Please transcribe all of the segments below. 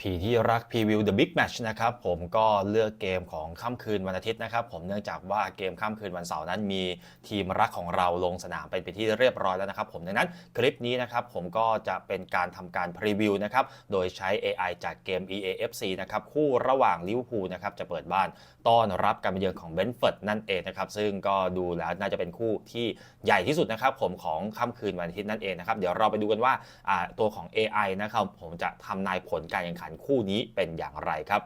ผีที่รักพรีวิว The Big Match นะครับผมก็เลือกเกมของค่ำคืนวันอาทิตย์นะครับผมเนื่องจากว่าเกมค่ำคืนวันเสาร์นั้นมีทีมรักของเราลงสนามเป็นไปที่เรียบร้อยแล้วนะครับผมดังนั้นคลิปนี้นะครับผมก็จะเป็นการทำการพรีวิวนะครับโดยใช้ AI จากเกม EAFC นะครับคู่ระหว่างลิเวอร์พูลนะครับจะเปิดบ้านต้อนรับการมาเยือนของเบนฟอร์ดนั่นเองนะครับซึ่งก็ดูแล้วน่าจะเป็นคู่ที่ใหญ่ที่สุดนะครับผมของค่ำคืนวันอาทิตย์นั่นเองนะครับเดี๋ยวเราไปดูกันว่าอ่าตัวของ AI นะครับผมจะทำนายผลการแข่งขันคู่นี้เป็นอย่างไรครับ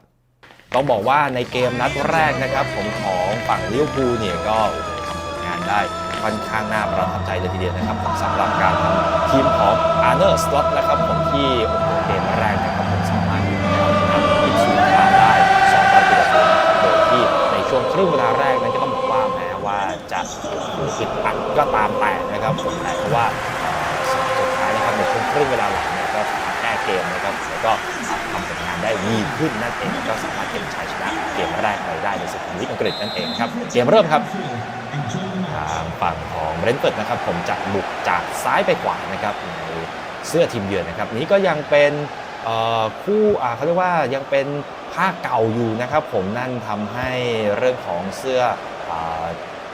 ต้องบอกว่าในเกมนัดแรกนะครับผมของฝั่งลิเวอร์พูลเนี่ยก็ทำผลงานได้ค่อนข้างน่าประทับใจเลยทีเดียวนะครับสำหรับการทำทีมของอาร์เนอร์สล็อตนะครับผมที่โอ้โหเกมแรกนะครับผมสามารถอยู่ในเอาชนะอีกทีมมาได้สองประตูต่อศูนย์โดยที่ในช่วงครึ่งเวลาแรกนั้นก็ต้องบอกว่าแม้ว่าจะอึดอัดก็ตามแต่นะครับผมแต่ว่าสุดท้ายนะครับในช่วงครึ่งเวลาหลังเนี่ยก็สามารถแก้เกมนะครับแล้วก็ ด้ดีขึ้นนั่นเองก็สามารถเก็บชัยชนะเกมแรกไปได้ในศึกของลีกอังกฤษนั่นเองครับเกมเริ่มครับทางฝั่งของเบรนท์เฟิร์ดนะครับผมจะบุกจากซ้ายไปขวานะครับในเสื้อทีมเยือนนะครับนี้ก็ยังเป็นคู่เขาเรียกว่ายังเป็นผ้าเก่าอยู่นะครับผมนั่นทำให้เรื่องของเสื้อ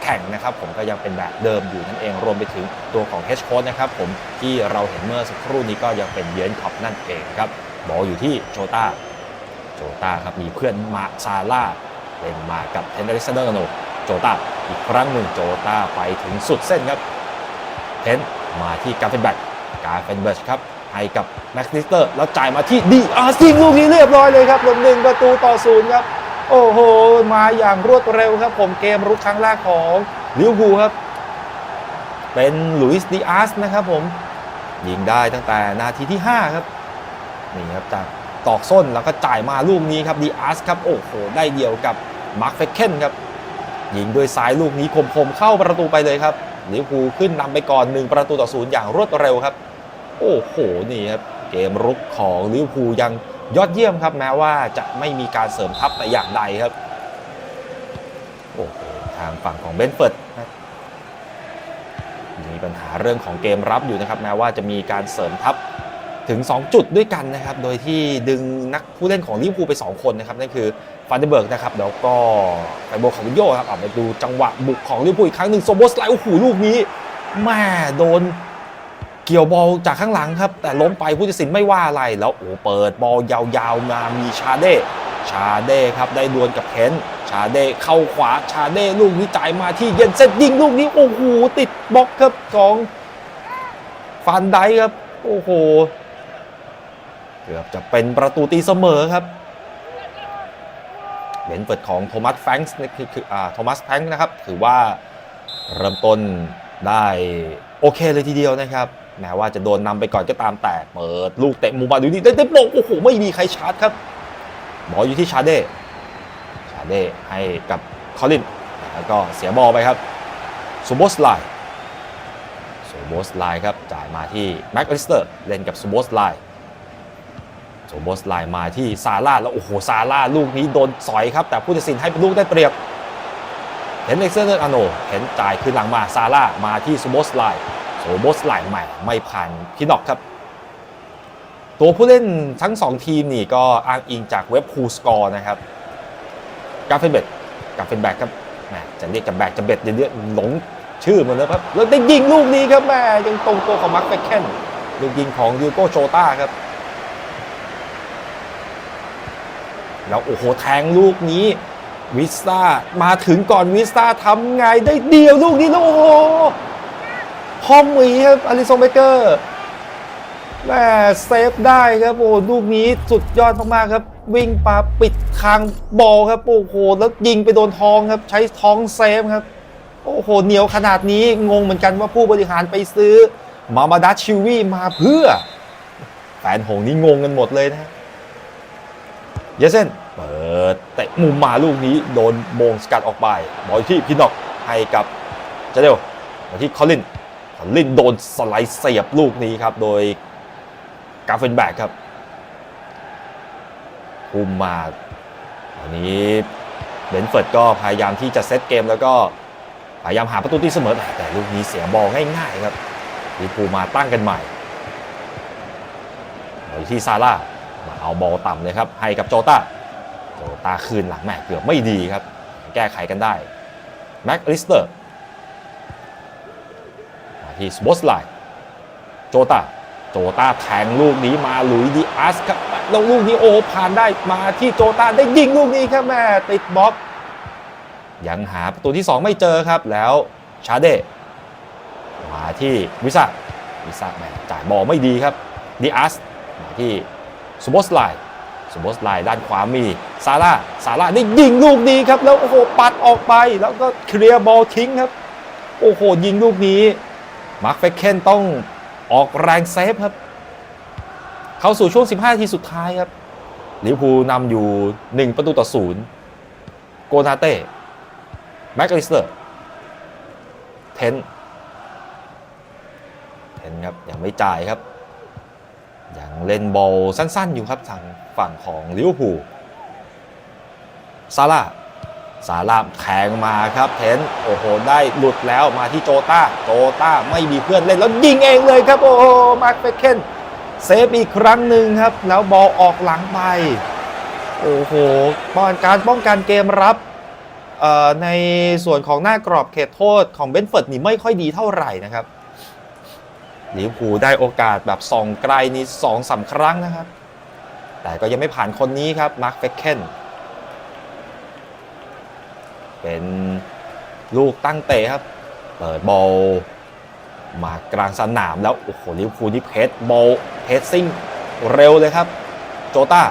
แข่งนะครับผมก็ยังเป็นแบบเดิมอยู่นั่นเองรวมไปถึงตัวของเฮชโค้ดนะครับผมที่เราเห็นเมื่อสักครู่นี้ก็ยังเป็นเยือนขอบนั่นเองครับบอลอยู่ที่โชต้า จต้าครับมีเพื่อนมาซาร่าเล่นมากับเทนเดอริสเดอร์โนโจต้าอีกครั้งหนึ่งโจต้าไปถึงสุดเส้นครับเทนมาที่การเฟนแบกการเฟนเบิร์ชครับให้กับแม็กซิสเตอร์แล้วจ่ายมาที่ดีอาร์ซิงลูกนี้เรียบร้อยเลยครับลงหนึ่งประตูต่อศูนย์ครับ โอ้โห มาอย่างรวดเร็วครับ ผมเกมรุกครั้งแรกของลิเวอร์พูลครับ เป็นลุยส์ดีอาร์สนะครับผม ยิงได้ตั้งแต่นาทีที่ 5 ครับ นี่ครับจาก ตอกส้นแล้วก็จ่ายมาลูกนี้ครับดีอาร์สครับโอ้โหได้เดียวกับมาร์คเฟคเคนครับยิงด้วยซ้ายลูกนี้คมๆเข้าประตูไปเลยครับลิเวอร์พูลขึ้นนำไปก่อน 1 ประตูต่อศูนย์อย่างรวดเร็วครับ โอ้โหนี่ครับเกมรุกของลิเวอร์พูลยังยอดเยี่ยมครับแม้ว่าจะไม่มีการเสริมทัพแต่อย่างใดครับโอ้โหทางฝั่งของเบนเฟิร์ดมีปัญหาเรื่องของเกมรับอยู่นะครับ แม้ว่าจะมีการเสริมทัพ ถึง 2 จุดด้วยกันนะครับ โดยที่ดึงนักผู้เล่นของลิเวอร์พูลไป 2 คนนะครับ นั่นคือฟันเดอร์เบิร์กนะครับ แล้วก็ไฟโบคาวิโยครับเอามาดูจังหวะบุกของลิเวอร์พูลอีกครั้งหนึ่งโซโบสไลด์โอ้โหลูกนี้แม่โดนเกี่ยวบอลจากข้างหลังครับ แต่ล้มไปผู้ตัดสินไม่ว่าอะไรแล้วโอ้เปิดบอลยาวๆมามีชาเด้ชาเด้ครับได้ดวลกับเคนชาเด้เข้าขวาชาเด้ลูกนี้จ่ายมาที่เย็นเซนยิงลูกนี้โอ้โหติดบล็อกครับของฟันไดครับโอ้โห กือบจะเป็นประตูตีเสมอครับเบนเฟิร์ดของโทมัสแฟงค์นี่คืออ่าโทมัสแฟงค์นะครับถือว่าเริ่มต้นได้โอเคเลยทีเดียวนะครับแม้ว่าจะโดนนำไปก่อนก็ตามแต่เปิดลูกเตะมุมมาดูดีได้เต็มโปกโอ้โหไม่มีใครชาร์จครับบอลอยู่ที่ชาเด้ชาเด้ให้กับคอลินแล้วก็เสียบอลไปครับซูโบสไลซูโบสไลครับจ่ายมาที่แม็กอลิสเตอร์เล่นกับซูโบสไล โซโบสไลน์มาที่ซาร่าแล้วโอ้โหซาร่าลูกนี้โดนสอยครับ แต่ผู้ตัดสินให้เป็นลูกได้เปรียบ เห็นเล็กเซอร์เนอาโน เห็นจ่ายคืนหลังมาซาร่ามาที่โซโบสไลน์โซโบสไลน์ใหม่ไม่ผ่านพินอกครับ ตัวผู้เล่นทั้ง 2 ทีมนี่ก็อ้างอิงจากเว็บคูสกอร์นะครับกาเฟนเบดกาเฟนแบกครับแหมจะเรียกจะแบกจะเบ็ดเยอะๆหลงชื่อมันแล้วครับแล้วได้ยิงลูกนี้ครับแหมยังตรงตัวของมาร์คเฟคเคนลูกยิงของดิโก้โชต้าครับ แล้วโอ้โหแทงลูกนี้วิสตามาถึงก่อนวิสตาทำไงได้เดียวลูกนี้แล้วโอ้โหพอมหมีครับอลิซงเบเกอร์แม่เซฟได้ครับโอ้ลูกนี้สุดยอดมากๆครับ วิ่งปาปิดคางบอลครับโอ้โหแล้วยิงไปโดนท้องครับ ใช้ท้องเซฟครับ โอ้โหเหนียวขนาดนี้งงเหมือนกันว่าผู้บริหารไปซื้อ มามาดัชชิวีมาเพื่อแฟนหงนี่งงกันหมดเลยนะเยเซน เปิดเตะมุมมาลูกนี้โดนโมงสกัดออกไปบอลที่พินอกให้กับเจเดลมาที่คอลินคอลินโดนสไลด์เสียบลูกนี้ครับ โดยกาเฟนแบกครับคุมมาอันนี้เบนเฟิร์ดก็พยายามที่จะเซตเกมแล้วก็พยายามหาประตูที่เสมอ แต่แต่ลูกนี้เสียบอลง่ายๆครับลิเวอร์พูมาตั้งกันใหม่บอลที่ซาร่ามาเอาบอลต่ำเลยครับ ให้กับโจตา โจตาคืนหลังแหม่เกือบไม่ดีครับ แก้ไขกันได้แม็กลิสเตอร์มาที่สปอตไลน์โจตาโจตาแทงลูกนี้มาหลุยดีอาสครับแล้วลูกนี้โอ้ผ่านได้มาที่โจตาได้ยิงลูกนี้ครับแม่ติดบล็อก ยังหาประตูที่ 2 ไม่เจอครับแล้วชาเดมาที่วิซาวิซาแม่จ่ายบอลไม่ดีครับดีอาสมาที่ซูโบสไล ซูโบสไลด้านขวามีซาร่าซาร่าได้ยิงลูกนี้ครับ แล้วโอ้โหปัดออกไปแล้วก็เคลียร์บอลทิ้งครับ โอ้โหยิงลูกนี้มาร์คเฟคเคนต้องออกแรงเซฟครับ เข้าสู่ช่วง 15นาทีสุดท้ายครับลิเวอร์พูลนำอยู่ 1 ประตูต่อศูนย์โกนาเต้แม็กลิสเตอร์เทนเทนครับยังไม่จ่ายครับยังเล่นบอลสั้นๆอยู่ครับทาง ฝั่งของลิเวอร์พูลซาร่าซาร่าแทงมาครับเทนโอ้โห ได้หลุดแล้วมาที่โจต้า โจต้าไม่มีเพื่อนเล่นแล้วยิงเองเลยครับ โอ้โหมาร์คเฟคเคนเซฟอีกครั้งหนึ่งครับ แล้วบอลออกหลังไป โอ้โหป้องการป้องกันเกมรับในส่วนของหน้ากรอบเขตโทษของเบนเฟิร์ดนี่ไม่ค่อยดีเท่าไหร่นะครับลิเวอร์พูลได้โอกาสแบบส่องไกลนี่สองสาครั้งนะครับ แต่ก็ยังไม่ผ่านคนนี้ครับมาร์คเฟคเคนเป็นลูกตั้งเตะครับ เปิดบอลมากลางสนามแล้ว โอ้โหลิวอร์พูนี่เพสบอลเพสซิ่งเร็วเลยครับ โจตา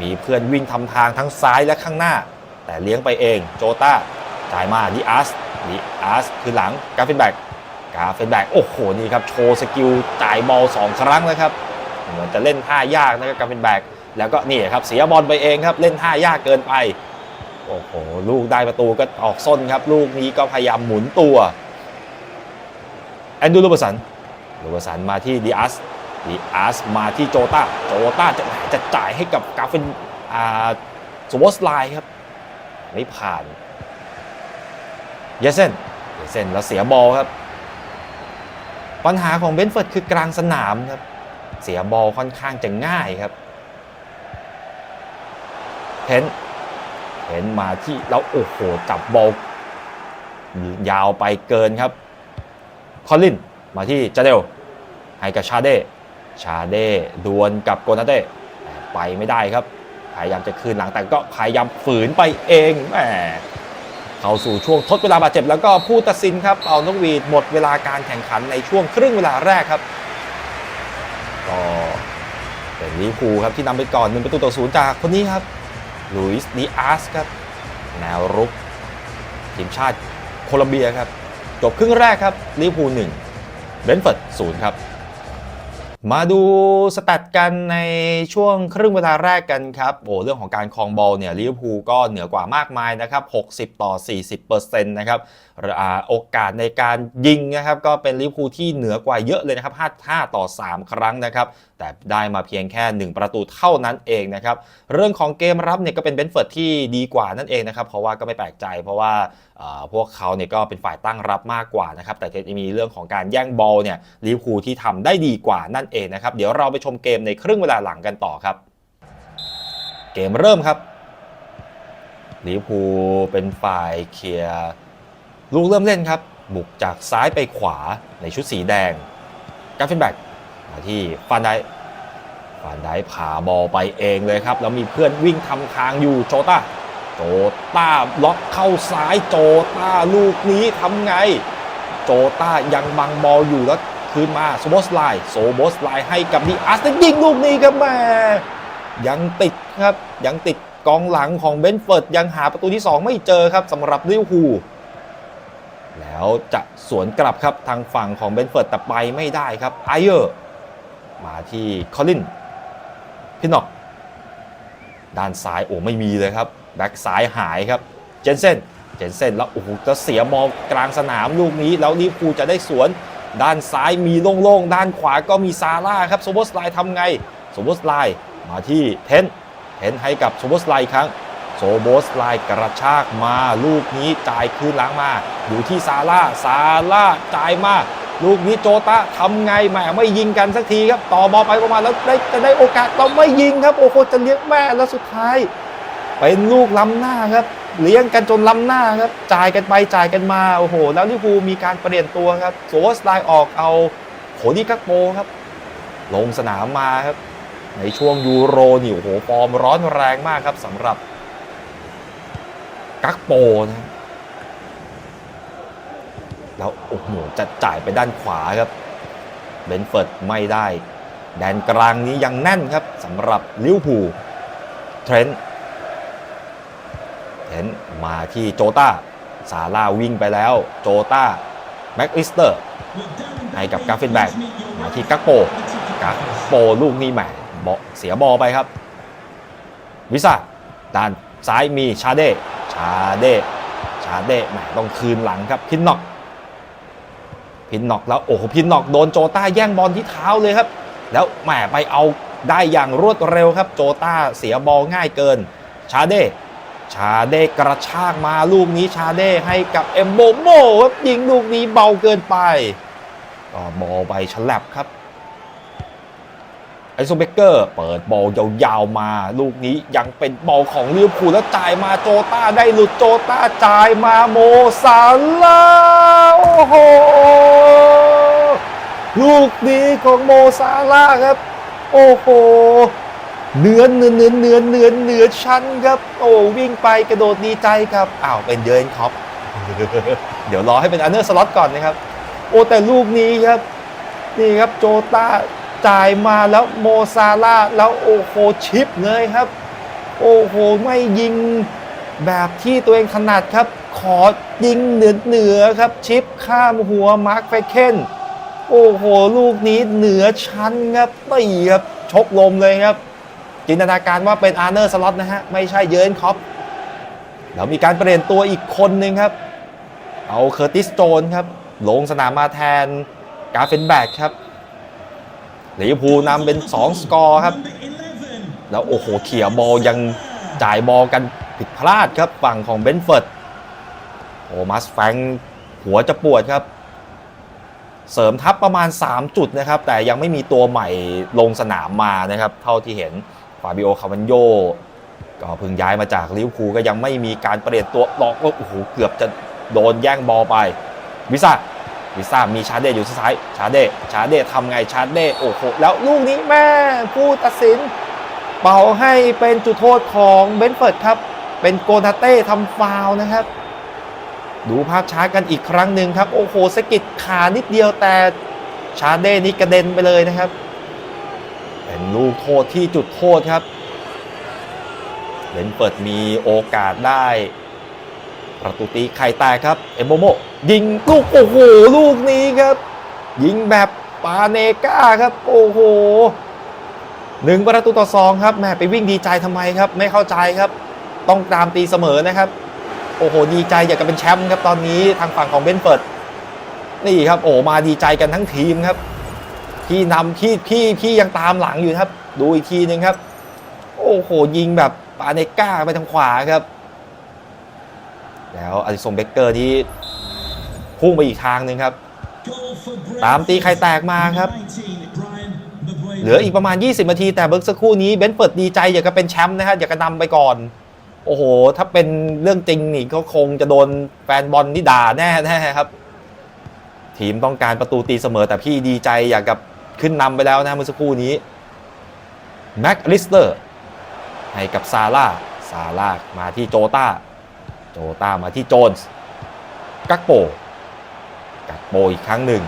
มีเพื่อนวิ่งทำทางทั้งซ้ายและข้างหน้า แต่เลี้ยงไปเองโจตาจ่ายมาดิอาสดิอาสคือหลังกาเฟนแบกกาเฟนแบกโอ้โหนี่ครับ โชว์สกิลจ่ายบอลสองครั้งนะครับ เหมือนจะเล่นท่ายากนะครับกาเฟนแบก แล้วก็นี่ครับเสียบอลไปเองครับเล่นท่ายากเกินไป โอ้โหลูกได้ประตูก็ออกส้นครับ ลูกนี้ก็พยายามหมุนตัวแอนดูลูบสันลูบสันมาที่ดิอาสดิอาสมาที่โจตาโจตาจะจะจ่ายให้กับกาเฟนอ่าสวอสไลน์ครับไม่ผ่านเยเซนเยเซนแล้วเสียบอลครับ ปัญหาของเบนเฟิร์ดคือกลางสนามครับ เสียบอลค่อนข้างจะง่ายครับ เห็นเห็นมาที่แล้วโอ้โหจับบอลยาวไปเกินครับ คอลลินมาที่จาเดลให้กับชาเดชาเดดวลกับโกนาเต้ไปไม่ได้ครับ พยายามจะคืนหลังแต่ก็พยายามฝืนไปเองแหมเข้าสู่ช่วงทดเวลาบาดเจ็บแล้วก็ผู้ตัดสินครับ เอานกวีดหมดเวลาการแข่งขันในช่วงครึ่งเวลาแรกครับก็เป็นลิเวอร์พูลครับที่นำไปก่อนหนึ่งประตูต่อศูนย์จากคนนี้ครับ ลุยส์ดีอาสครับแนวรุกทีมชาติโคลอมเบียครับ จบครึ่งแรกครับลิเวอร์พูลหนึ่งเบนเฟิร์ดศูนย์ครับ มาดูสแตทกันในช่วงครึ่งเวลาแรกกันครับโอ้เรื่องของการครองบอลเนี่ยลิเวอร์พูลก็เหนือกว่ามากมายนะครับ 60 ต่อ 40%นต์นะครับโอกาสในการยิงนะครับ ก็เป็นลิเวอร์พูลที่เหนือกว่าเยอะเลยนะครับ5ต่อ 3 ครั้งนะครับ แต่ได้มาเพียงแค่ 1 ประตูเท่านั้นเองนะครับ เรื่องของเกมรับเนี่ยก็เป็นเบนเฟิร์ดที่ดีกว่านั่นเองนะครับ เพราะว่าก็ไม่แปลกใจ เพราะว่าพวกเขาเนี่ยก็เป็นฝ่ายตั้งรับมากกว่านะครับ แต่จะมีเรื่องของการแย่งบอลเนี่ยลิเวอร์พูลที่ทำได้ดีกว่านั่นเองนะครับ เดี๋ยวเราไปชมเกมในครึ่งเวลาหลังกันต่อครับ เกมเริ่มครับลิเวอร์พูลเป็นฝ่ายเคลียร์ลูกเริ่มเล่นครับ บุกจากซ้ายไปขวาในชุดสีแดงกาเฟนแบก ที่ฟานไดฟานได้ผ่าบอลไปเองเลยครับ แล้วมีเพื่อนวิ่งทำทางอยู่โจต้า โจต้าล็อกเข้าซ้ายโจต้าลูกนี้ทำไง โจต้ายังบังบอลอยู่แล้วคืนมาโซบสไลน์โซบสไลน์ให้กับดีอาร์สยิงลูกนี้ครับแม่ยังติดครับยังติดกองหลังของเบนเฟิร์ดยังหาประตูที่ 2 ไม่เจอครับสำหรับลิเวอร์พูลแล้วจะสวนกลับครับทางฝั่งของเบนเฟิร์ดแต่ไปไม่ได้ครับไอเออร์ มาที่คอลินพินอกด้านซ้ายโอ้ไม่มีเลยครับแบ็กซ้ายหายครับเจนเซนเจนเซนแล้วโอ้โหจะเสียบอลกลางสนามลูกนี้ แล้วลิพูจะได้สวน ด้านซ้ายมีโล่งๆ ด้านขวาก็มีซาร่าครับโซโบสไลทำไงโซโบสไลมาที่เทนเทนให้กับโซโบสไลครั้งโซโบสไลกระชากมาลูกนี้จ่ายคืนหลังมา อยู่ที่ซาร่าซาร่าจ่ายมา ลูกนี้โจตะทำไงแหมไม่ยิงกันสักทีครับ ต่อบอลไปประมาณแล้วได้จะได้โอกาสเราไม่ยิงครับ โอ้โหจะเลี้ยงแม่แล้วสุดท้าย เป็นลูกล้ำหน้าครับ เลี้ยงกันจนล้ำหน้าครับ จ่ายกันไปจ่ายกันมาโอ้โห แล้วลิเวอร์พูมีการเปลี่ยนตัวครับโซสไลน์ออกเอาโคดี้กักโปครับ ลงสนามมาครับ ในช่วงยูโรนี่โอ้โหฟอร์มร้อนแรงมากครับสำหรับกักโปนะ แล้วโอ้โหจะจ่ายไปด้านขวาครับเบนเฟิร์ดไม่ได้ แดนกลางนี้ยังแน่นครับสำหรับลิวพูเทรนต์เทรนต์มาที่โจตาซาร่าวิ่งไปแล้วโจตาแม็กอิสเตอร์ให้กับกาฟินแบกมาที่กักโปกักโปลูกนี้แหมบอเสียบอลไปครับ วิซ่าด้านซ้ายมีชาเดชาเดชาเดแหมต้องคืนหลังครับพินน็อก พินน็อกแล้วโอ้โหพินน็อกโดนโจต้าแย่งบอลที่เท้าเลยครับ แล้วแหมไปเอาได้อย่างรวดเร็วครับ โจต้าเสียบอลง่ายเกิน ชาเดชาเดกระชากมาลูกนี้ชาเดให้กับเอมโบโมครับยิงลูกนี้เบาเกินไปก็บอลไปฉลับครับ ไอโซเบเกอร์เปิดบอลยาวๆมา ลูกนี้ยังเป็นบอลของลิเวอร์พูลแล้วจ่ายมาโจต้าได้หลุดโจต้าจ่ายมาโมซาลาโอ้โหลูกนี้ของโมซาลาครับ โอ้โหเนื้อเนื้อเนื้อเนื้อเนื้อเนื้อชั้นครับ โอ้วิ่งไปกระโดดดีใจครับอ้าวเป็นเยินครับเดี๋ยวรอให้เป็นอันเนอร์สล็อตก่อนนะครับ โอ้แต่ลูกนี้ครับ นี่ครับโจต้า จ่ายมาแล้วโมซาลาแล้วโอ้โหชิปเลยครับ โอ้โหไม่ยิงแบบที่ตัวเองถนัดครับ ขอยิงเหนือเหนือครับ ชิปข้ามหัวมาร์คเฟเคนโอ้โห ลูกนี้เหนือชั้นครับตีครับชกลมเลยครับ จินตนาการว่าเป็นอาร์เนอร์สล็อตนะฮะ ไม่ใช่เยิร์นคอปแล้วมีการเปลี่ยนตัวอีกคนหนึ่งครับ เอาเคอร์ติสโจนครับ ลงสนามมาแทนกาเฟนแบกครับ ลิเวอร์พูลนำเป็น 2 สกอร์ครับ แล้วโอ้โหเขี่ยบอลยังจ่ายบอลกันผิดพลาดครับฝั่งของเบนเฟิร์ดโอมัสแฟงหัวจะปวดครับ เสริมทัพประมาณ 3 จุดนะครับ แต่ยังไม่มีตัวใหม่ลงสนามมานะครับ เท่าที่เห็นฟาบิโอคาวันโยก็เพิ่งย้ายมาจากลิเวอร์พูลก็ยังไม่มีการเปลี่ยนตัวหลอกโอ้โหเกือบจะโดนแย่งบอลไปวิซ่า วิซ่ามีชาเดอยู่ซ้าย ชาเด ชาเดทำไง ชาเด โอ้โห แล้วลูกนี้แม่ผู้ตัดสิน เป่าให้เป็นจุดโทษของเบนเฟิร์ดครับ เป็นโกนาเต้ทำฟาวนะครับ ดูภาพช้ากันอีกครั้งหนึ่งครับ โอ้โหสกิดขานิดเดียวแต่ชาเด้นี่กระเด็นไปเลยนะครับ เป็นลูกโทษที่จุดโทษครับเบนเปิร์ดมีโอกาสได้ ประตูตีไข่แตกครับ เอมโมโม ยิงลูก โอ้โห ลูกนี้ครับ ยิงแบบปาเนก้าครับ โอ้โหหนึ่งประตูต่อสองครับแม่ไปวิ่งดีใจทำไมครับ ไม่เข้าใจครับ ต้องตามตีเสมอนะครับ โอ้โห ดีใจอยากจะเป็นแชมป์ครับตอนนี้ทางฝั่งของเบนเฟิร์ดนี่ครับโอ้มาดีใจกันทั้งทีมครับ พี่นำพี่พี่พี่ยังตามหลังอยู่ครับ ดูอีกทีหนึ่งครับ โอ้โหยิงแบบปาเนก้าไปทางขวาครับ แล้วอลิสงเบเกอร์ที่พุ่งไปอีกทางหนึ่งครับ ตามตีใครแตกมาครับ เหลืออีกประมาณ 20 นาที แต่เบิร์กสักครู่นี้เบนเฟิร์ดดีใจอยากจะเป็นแชมป์นะครับอยากจะนำไปก่อน โอ้โห ถ้าเป็นเรื่องจริงนี่เขาคงจะโดนแฟนบอลที่ด่าแน่แน่ครับ ทีมต้องการประตูตีเสมอแต่พี่ดีใจอยากกับขึ้นนำไปแล้วนะเมื่อสักครู่นี้แม็กลิสเตอร์ให้กับซาร่าซาร่ามาที่โจต้า โจต้ามาที่โจนส์กักโป กักโปอีกครั้งหนึ่ง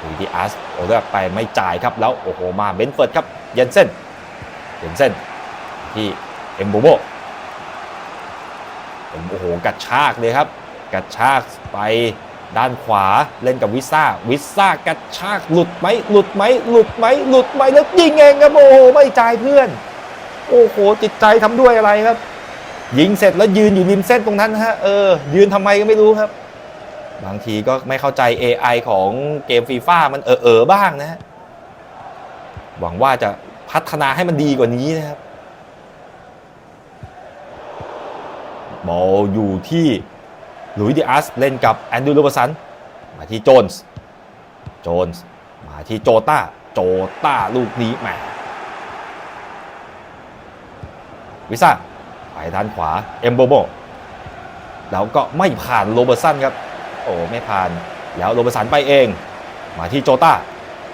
ดูที่อาร์สโอเลือกไปไม่จ่ายครับแล้วโอ้โหมาเบนเฟิร์ดครับเยนเซนเยนเซนที่เอ็มโบโบโอ้โหกระชากเลยครับกระชากไปด้านขวาเล่นกับวิซ่า วิซ่ากระชากหลุดไหมหลุดไหมหลุดไหมหลุดไหมแล้วยิงเองครับโอ้โหไม่จ่ายเพื่อน โอ้โหจิตใจทำด้วยอะไรครับ ยิงเสร็จแล้วยืนอยู่ริมเส้นตรงนั้นฮะเออยืนทำไมก็ไม่รู้ครับ บางทีก็ไม่เข้าใจ AI ของเกมฟีฟ่ามันเออเออบ้างนะฮะหวังว่าจะพัฒนาให้มันดีกว่านี้นะครับบอลอยู่ที่ลุยดิอัสเล่นกับแอนดรูว์ลูบสันมาที่โจนส์โจนส์มาที่โจต้าโจต้าลูกนี้แหมวิซ่า ไปด้านขวาเอมโบโบแล้วก็ไม่ผ่านโรเบอร์สันครับ โอ้ไม่ผ่านแล้วโรเบอร์สันไปเอง มาที่โจตา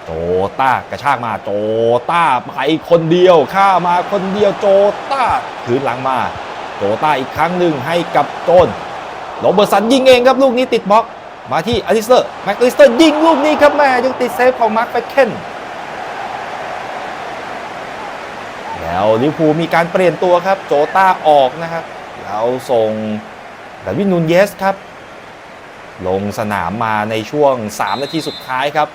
โจตากระชากมาโจตาไปคนเดียวข้ามาคนเดียวโจตาคืนหลังมา โจตาอีกครั้งหนึ่งให้กับโจนโรเบอร์สันยิงเองครับลูกนี้ติดบล็อก มาที่อลิสเตอร์แม็กอลิสเตอร์ยิงลูกนี้ครับแม่ยังติดเซฟของมาร์คแฟคเคน แล้วลิวพูมีการเปลี่ยนตัวครับ โจต้าออกนะครับ แล้วส่งดาวิดนูนเยสครับ ลงสนามมาในช่วง 3 นาทีสุดท้ายครับ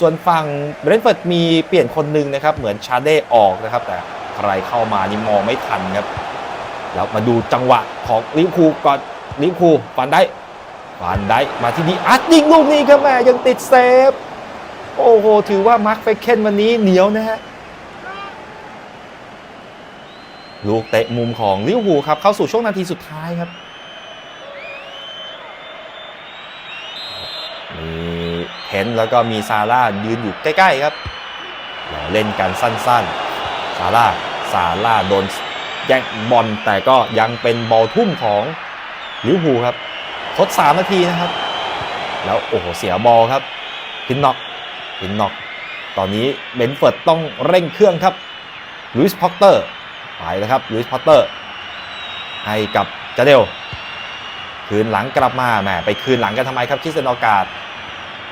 ส่วนฝั่งเบรนท์เฟิร์ดมีเปลี่ยนคนหนึ่งนะครับ เหมือนชาเด้ออกนะครับ แต่ใครเข้ามานี่มองไม่ทันครับ แล้วมาดูจังหวะของลิวพูก่อนลิวพูฟันได้ฟันได้มาที่ดีอาร์ตยิงลูกนี้ครับแม่ยังติดเซฟ โอ้โห ถือว่ามาร์คเฟคเคนวันนี้เหนียวนะฮะ ลูกเตะมุมของลิเวอร์พูลครับ เข้าสู่ช่วงนาทีสุดท้ายครับมีเทนแล้วก็มีซาร่ายืนอยู่ใกล้ ๆ ครับเล่นกันสั้นๆ ซาร่าซาร่าโดนแย่งบอลแต่ก็ยังเป็นบอลทุ่มของลิเวอร์พูลครับทด3นาทีนะครับ แล้วโอ้โหเสียบอลครับพินน็อกพินน็อก ตอนนี้เบนเฟิร์ดต้องเร่งเครื่องครับลุยส์พ็อตเตอร์ ไปแล้วครับลุยส์พอตเตอร์ ให้กับจาเดล คืนหลังกลับมาแหมไปคืนหลังกันทำไมครับคิสเตยนโอกาส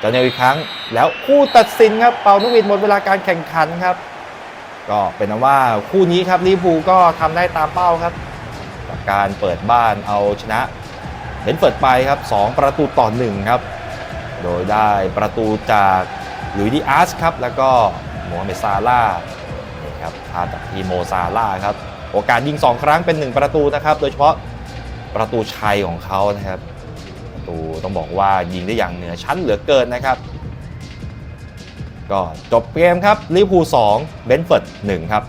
จาเนลอีกครั้ง แล้วคู่ตัดสินครับเป่านกหวีดหมดเวลาการแข่งขันครับ ก็เป็นนั้นว่าคู่นี้ครับลิเวอร์พูลก็ทำได้ตามเป้าครับกับการเปิดบ้านเอาชนะเบนเฟิร์ดไปครับ 2 ประตูต่อ 1 ครับ โดยได้ประตูจากลุยดิอาสครับ แล้วก็โมฮัมเหม็ดซาร่า ครับพาพจากทีโมซาร่าครับ โอกาสยิง 2 ครั้งเป็น 1 ประตูนะครับ โดยเฉพาะประตูชัยของเขานะครับ ประตูต้องบอกว่ายิงได้อย่างเหนือชั้นเหลือเกินนะครับ ก็จบเกมครับลิเวอร์พูล2เบนเฟิร์ด1ครับ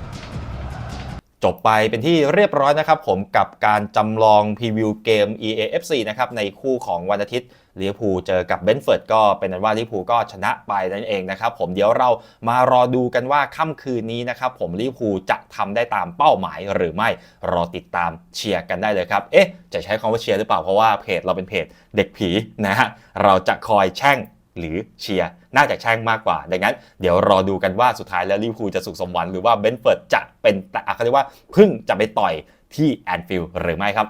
จบไปเป็นที่เรียบร้อยนะครับผมกับการจำลองพรีวิวเกม EAFC นะครับในคู่ของวันอาทิตย์ลิเวอร์พูลเจอกับเบนเฟิร์ดก็เป็นนั้นว่าลิเวอร์พูลก็ชนะไปนั่นเองนะครับผมเดี๋ยวเรามารอดูกันว่าค่ำคืนนี้นะครับผมลิเวอร์พูลจะทำได้ตามเป้าหมายหรือไม่รอติดตามเชียร์กันได้เลยครับเอ๊ะจะใช้คำว่าเชียร์หรือเปล่าเพราะว่าเพจเราเป็นเพจเด็กผีนะฮะเราจะคอยแช่งหรือเชียร์ น่าจะแช่งมากกว่า ดังนั้นเดี๋ยวรอดูกันว่าสุดท้ายแล้วลิเวอร์พูลจะสุขสมหวังหรือว่าเบนเฟิร์ดจะเป็นแต่เขาเรียกว่าพึ่งจะไปต่อยที่แอนฟิลด์หรือไม่ครับ